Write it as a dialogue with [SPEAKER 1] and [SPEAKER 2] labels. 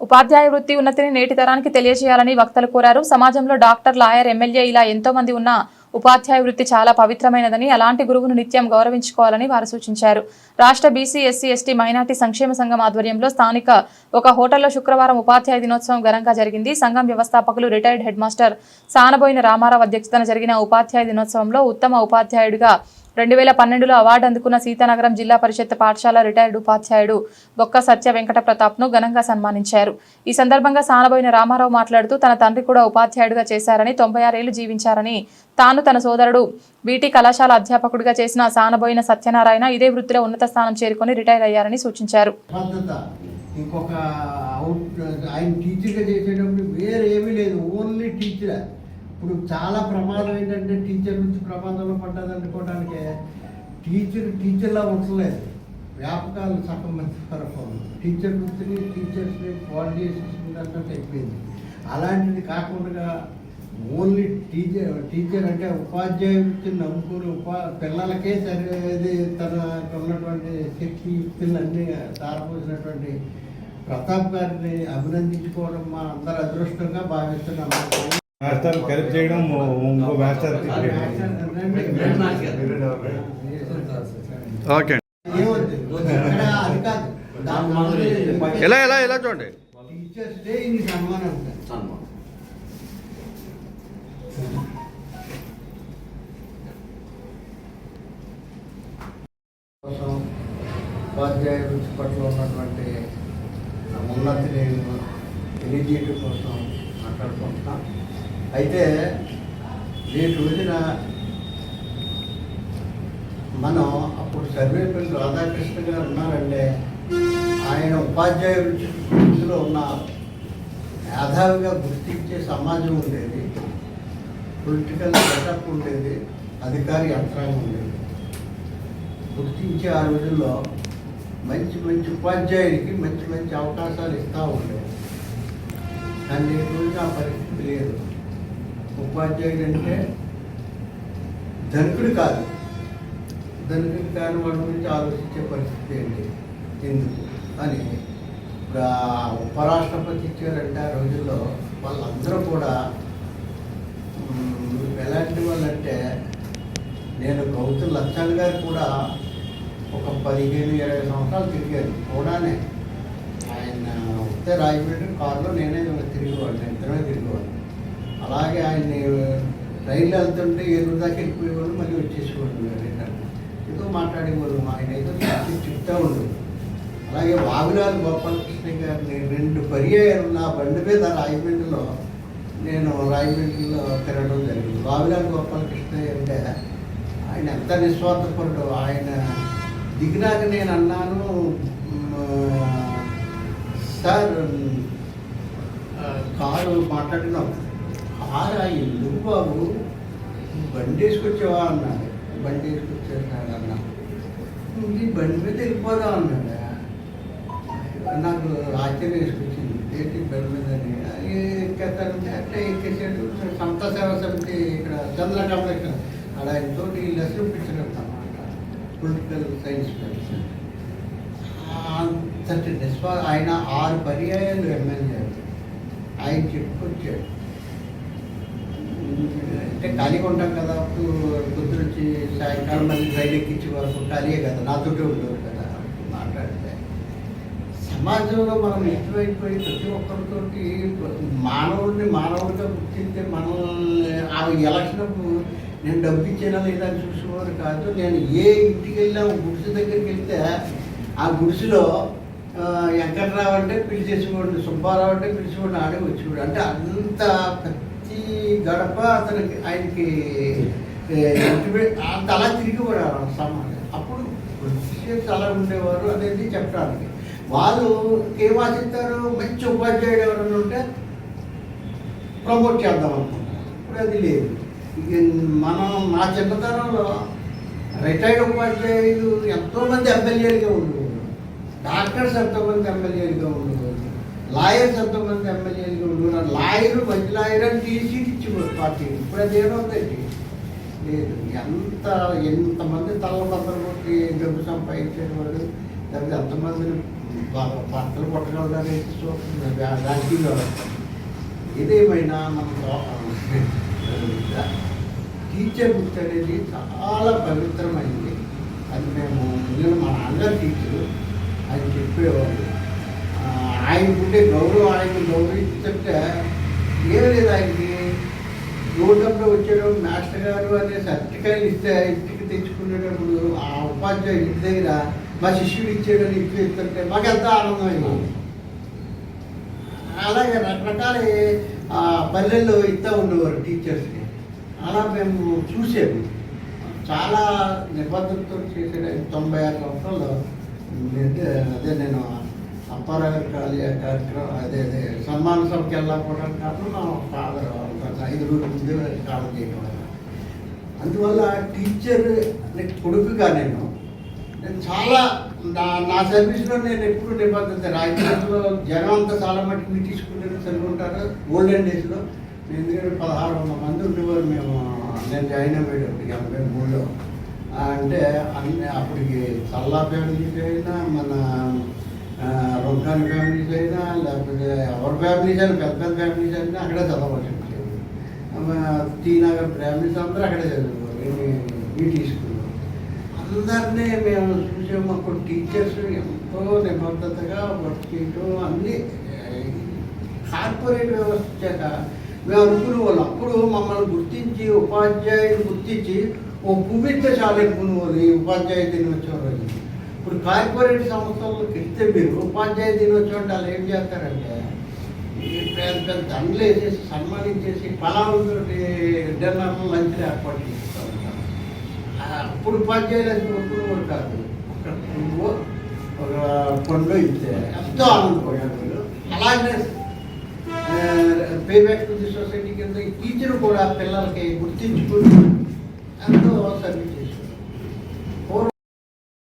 [SPEAKER 1] ఉపాధ్యాయ వృత్తి ఉన్నతిని నేటి తరానికి తెలియజేయాలని వక్తలు కోరారు. సమాజంలో డాక్టర్ లాయర్ ఎమ్మెల్యే ఇలా ఎంతో మంది ఉన్న ఉపాధ్యాయ వృత్తి చాలా పవిత్రమైనదని అలాంటి గురువును నిత్యం గౌరవించుకోవాలని వారు సూచించారు. రాష్ట్ర బీసీ ఎస్సీ ఎస్టీ మైనార్టీ సంక్షేమ సంఘం ఆధ్వర్యంలో స్థానిక ఒక హోటల్లో శుక్రవారం ఉపాధ్యాయ దినోత్సవం ఘనంగా జరిగింది. సంఘం వ్యవస్థాపకులు retired head master Sanaboina Ramarao అధ్యక్షతన జరిగిన ఉపాధ్యాయ దినోత్సవంలో ఉత్తమ ఉపాధ్యాయుడిగా రెండు వేల పన్నెండులో అవార్డు అందుకున్న సీతానగరం జిల్లా పరిషత్ పాఠశాల రిటైర్డ్ ఉపాధ్యాయుడు బొక్క సత్య వెంకట ప్రతాప్ను ఘనంగా సన్మానించారు. ఈ సందర్భంగా సానబోయిన రామారావు మాట్లాడుతూ తన తండ్రి కూడా ఉపాధ్యాయుడిగా చేశారని తొంభై ఆరేళ్ళు జీవించారని తాను తన సోదరుడు బీటీ కళాశాల అధ్యాపకుడిగా చేసిన సానబోయిన సత్యనారాయణ ఇదే వృత్తిలో ఉన్నత స్థానం చేరుకొని రిటైర్ అయ్యారని సూచించారు.
[SPEAKER 2] ఇంకొక అవుట్ ఆయన టీచర్గా చేసేటప్పుడు వేరేమీ లేదు. ఓన్లీ టీచర్ ఇప్పుడు చాలా ప్రమాదం ఏంటంటే టీచర్ నుంచి ప్రమాదంలో పడ్డది అనుకోవడానికి. టీచర్ టీచర్లా ఉండలేదు వ్యాపకాలు సగం మంది వరకు టీచర్ వృత్తిని టీచర్స్ని పాడు అయిపోయింది. అలాంటిది కాకుండా ఓన్లీ టీచర్ టీచర్ అంటే ఉపాధ్యాయ వృత్తిని నమ్ముకుని ఉపా పిల్లలకే సరిది తన ఉన్నటువంటి శక్తి యుక్తులన్నీ దారిపోసినటువంటి ప్రతాప్ గారిని అభినందించుకోవడం మా అందరి అదృష్టంగా భావిస్తున్నాం.
[SPEAKER 3] మాస్టర్ కలిపి చేయడం ఇంకో మాస్టర్ ఓకే ఎలా ఎలా ఎలా చూడండి
[SPEAKER 2] టీచర్స్ డే ఇన్ని సన్మానం. కోసం పట్ల ఉన్నటువంటి ఉన్నతిని తెలియజేయడం కోసం అయితే నేటి రోజున మనం అప్పుడు సర్వేపల్లి రాధాకృష్ణ గారు ఉన్నారంటే ఆయన ఉపాధ్యాయ వృత్తిలో ఉన్న మేధావిగా గుర్తించే సమాజం ఉండేది. పొలిటికల్ సెటప్ ఉండేది. అధికారి యంత్రాంగం ఉండేది. గుర్తించే ఆ రోజుల్లో మంచి మంచి ఉపాధ్యాయుడికి మంచి మంచి అవకాశాలు ఇస్తూ ఉండేది కానీ నేటి రోజున ఆ పరిస్థితి లేదు. ఉపాధ్యాయుడు అంటే ధనికుడు కాదు. ధనికుడు కాని వాడి గురించి ఆలోచించే పరిస్థితి ఏంటి? ఎందుకు? అని ఇప్పుడు ఉపరాష్ట్రపతి ఇచ్చారంటే ఆ రోజుల్లో. వాళ్ళందరూ కూడా ఎలాంటి వాళ్ళంటే నేను గౌతమ్ లచ్చాన్ గారు కూడా ఒక పదిహేను ఇరవై సంవత్సరాలు తిరిగాను కూడానే ఆయన వస్తే రాజమండ్రి కారులో నేనే తిరిగేవాడిని ఇద్దరమే తిరిగేవాడిని. అలాగే ఆయన్ని రైలు వెళ్తుంటే ఏలూరు దాకా వెళ్ళిపోయేవాళ్ళు మళ్ళీ వచ్చేసేవాళ్ళు రిటర్న్ ఏదో మాట్లాడేవాళ్ళు ఆయన. ఏదో చెప్తా ఉండేది అలాగే వాగులాలు గోపాలకృష్ణ గారిని రెండు పర్యాయాలు నా బండి మీద రాజమండ్రిలో నేను రాజమండ్రిలో తిరగడం జరిగింది. వాగులాలు గోపాలకృష్ణ అంటే ఆయన ఎంత నిస్వార్థపడ్డు ఆయన దిగినాక నేను అన్నాను సార్ కారు మాట్లాడినాం కారు ఆ ఎందుకు బాబు బండి వేసుకొచ్చావా అన్నాడు. బండి వేసుకొచ్చాడు అన్నా ఈ బండి మీద వెళ్ళిపోదాం అన్నాడు. నాకు ఆశ్చర్యం వేసుకొచ్చింది ఏంటి బండి మీద? అని. ఎక్కేస్తానంటే అట్లా ఎక్కేసాడు సంత సేవ సమితి ఇక్కడ చంద్ర కాంప్లెక్స్ అలా ఆయనతో లెసన్ పిచ్చాడు అన్నమాట పొలిటికల్ సైన్స్ మెడిసిన్ అంతటి నిస్వా ఆయన ఆరు పర్యాయాలు ఎమ్మెల్యే. ఆయన చెప్పుకొచ్చాడు. అంటే ఖాళీగా ఉంటాం కదా అప్పుడు పొద్దున వచ్చి సాయంకాలం మళ్ళీ రైలు ఎక్కించే వరకు ఖాళీయే కదా నాతోటే ఉండేవారు కదా మాట్లాడితే. సమాజంలో మనం ఎక్కువైపోయి ప్రతి ఒక్కరితోటి మానవుడిని మానవుడిగా గుర్తిస్తే మనం ఆ ఎలక్షన్కు నేను డబ్బు ఇచ్చేనా లేదా అని చూసేవారు కాదు. నేను ఏ ఇంటికి వెళ్ళినా గుడిసె దగ్గరికి వెళ్తే ఆ గుడిసెలో ఆ, వెంకట్రావు అంటే పిలిచేసేవాడు సుబ్బారావు అంటే పిలిచేవాడు ఆడే వచ్చేవాడు. అంటే అంత గడప అతనికి ఆయనకి అంత అలా తిరిగి సమాజం అప్పుడు క్రిస్టియన్స్ అలా ఉండేవారు అనేది చెప్పడానికి. వాళ్ళు ఏం ఆశిస్తారు మంచి ఉపాధ్యాయుడు ఎవరైనా ఉంటే ప్రమోట్ చేద్దాం అనుకుంటారు. ఇప్పుడు అది లేదు. మనం నా చిన్నతనంలో రిటైర్డ్ ఉపాధ్యాయులు ఎంతోమంది ఎమ్మెల్యేలుగా ఉండేవారు. డాక్టర్స్ ఎంతోమంది ఎమ్మెల్యేలుగా ఉండేవారు. లాయర్స్ ఎంతమంది ఎమ్మెల్యేలు ఉన్నారు. లాయర్ మంచి లాయర్ అని తీసి ఇచ్చి పార్టీ. ఇప్పుడు అది ఏమవుతుంది లేదు ఎంత ఎంతమంది తలబద్దలు కొట్టి డబ్బు సంపాదించేవాడు లేకపోతే ఎంతమందిని బాగా బట్టలు చూస్తుంది దానికి ఏదేమైనా మన టీచర్ బుక్ అనేది చాలా పవిత్రమైంది. అది మేము ముందు మా నాన్నగారు టీచరు. అని చెప్పేవాళ్ళు ఆయనకుండే గౌరవం ఆయన గౌరవిస్తుంటే ఏం లేదు ఆయనకి. రోడ్డంలో వచ్చేటప్పుడు మాస్టర్ గారు అనే సర్టిఫికేట్ ఇస్తే ఇంటికి తెచ్చుకునేటప్పుడు ఆ ఉపాధ్యాయుడు ఇంటి దగ్గర మా శిష్యుడు ఇచ్చేటని ఇచ్చి ఇస్తుంటే మాకు ఎంత ఆనందం అలాగే రకరకాల ఆ, పల్లెల్లో ఇస్తూ ఉండేవారు టీచర్స్కి అలా మేము చూసాము. చాలా నిబద్ధతతో చేసే తొంభై ఆరు సంవత్సరాలు అదే నేను అప్పారావు కాలి కార్యక్రమం అదే అదే సన్మాన సభకి వెళ్ళకపోవడానికి కారణం నా ఫాదర్ ఐదుగురు ముందు కాలం చేయడం వల్ల అందువల్ల టీచర్ కొడుకుగా నేను నేను చాలా నా నా సర్వీస్లో నేను ఎప్పుడు నిబంధన రాజకీయాల్లో జనం అంతా చాలా మటుకు మీ తీసుకుంటే చదువుకుంటారు గోల్డెన్ డేస్లో నేను ఎందుకంటే పదహారు వందల మంది ఉండేవారు మేము. నేను జాయిన్ అయ్యేటప్పటికి ఎనభై మూడులో. అంటే అన్ని అప్పటికి చల్లా ఫ్యామిలీస్ అయినా మన రొంకాని ఫ్యామిలీస్ అయినా లేకపోతే ఎవరి ఫ్యామిలీస్ అయినా పెద్ద పెద్ద ఫ్యామిలీస్ అయినా అక్కడే చదవాలి టీ నగర్ ఫ్యామిలీస్ అందరూ అక్కడే చదువుకోవాలి. వీటి స్కూల్లో అందరినీ మేము చూసాము మాకు టీచర్స్ ఎంతో నిబద్ధతగా వర్క్ చేయటం అన్నీ కార్పొరేట్ వ్యవస్థ చేత మేము అనుకునే వాళ్ళు. అప్పుడు మమ్మల్ని గుర్తించి ఉపాధ్యాయులు గుర్తించి ఓ పువ్విస్తే చాలా అనుకునే వాళ్ళు ఈ ఉపాధ్యాయ దినోత్సవం రోజు. ఇప్పుడు కార్పొరేట్ సంస్థలకు వెళ్తే మీరు ఉపాధ్యాయ దినోత్సవం అంటే వాళ్ళు ఏం చేస్తారంటే పెద్ద పెద్ద దండలు వేసేసి సన్మానించేసి పలావులతోటి డిన్నర్ లంచ్ ఏర్పాటు చేస్తూ ఉంటారు. అప్పుడు ఉపాధ్యాయులు అది కాదు. ఒక పువ్వు ఒక పండు ఇస్తే ఎంతో ఆనందపడ్డారు మీరు అలాగే pay back to the society కింద టీచర్ కూడా పిల్లలకి గుర్తించుకుని ఎంతో సర్వీస్